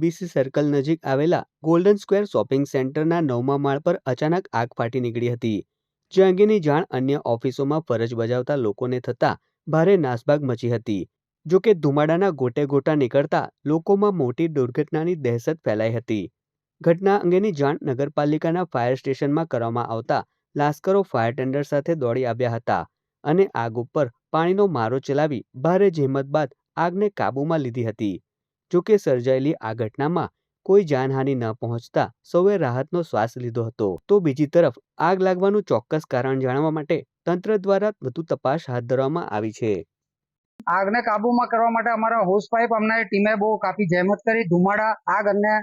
ABC circle નજીક આવેલા golden square shopping સેન્ટરના નવમા માળ પર અચાનક આગ ફાટી નીકળી હતી. જે અંગેની જાણ અન્ય ઓફિસોમાં ફરજ બજાવતા લોકોને થતાં ભારે નાસભાગ મચી હતી. જો કે ધુમાડાના ગોટે ગોટા નીકળતા લોકોમાં મોટી દુર્ઘટનાની દહેશત ફેલાઈ હતી. ઘટના અંગેની જાણ નગરપાલિકાના ફાયર સ્ટેશનમાં કરવામાં આવતા લાશ્કરો ફાયર ટેન્ડર સાથે દોડી આવ્યા હતા અને આગ ઉપર પાણીનો મારો ચલાવી ભારે જહેમત બાદ આગને કાબૂમાં લીધી હતી. જો કે સર્જાયેલી આ ઘટનામાં કોઈ જાનહાનિ ન પહોંચતા સૌએ રાહતનો શ્વાસ લીધો હતો. તો બીજી તરફ, આગ લાગવાનું ચોક્કસ કારણ જાણવા માટે તંત્ર દ્વારા વધુ તપાસ હાથ ધરવામાં આવી છે. આગને કાબુમાં કરવા માટે અમારા હોસ પાઇપ અમને ટીમે બહુ કાફી જહેમત કરી, ધુમાડા, આગ અને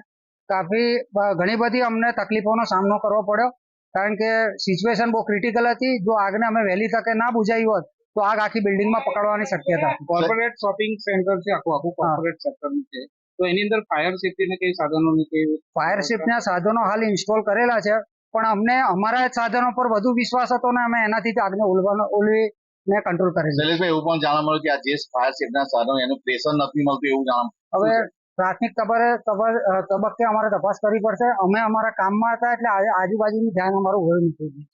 કાફી ઘણી બધી અમને તકલીફોનો સામનો કરવો પડ્યો. કારણ કે સિચ્યુએશન બહુ ક્રિટિકલ હતી. જો આગને અમે વહેલી તકે ના બુજાવી હોત તો આગ આખી બિલ્ડિંગમાં પકડવાની શક્યતા. કોર્પોરેટ શોપિંગ સેન્ટર છે આખું આખું કોર્પોરેટ સેક્ટરનું છે. તો એની અંદર ફાયર સેફ્ટીને કઈ સાધનોની કઈ ફાયર સેફ્ટીના સાધનો હાલ ઇન્સ્ટોલ કરેલા છે પણ અમને અમારા સાધનો પર વધુ વિશ્વાસ હતો ને અમે એનાથી આગને ઓલવાનો ઓલવીને કંટ્રોલ કરેલી શૈલેષભાઈ એવું પણ જાણવા મળ્યું કે આ જે ફાયર સેફ્ટીના સાધનો એનું પ્રેશર નથી મળતું એવું જાણવા હવે પ્રાથમિક તબરે તબ- તબક્કે અમારે તપાસ કરવી પડશે. અમે અમારા કામમાં હતા એટલે આજુબાજુનું ધ્યાન અમારું હોય નથી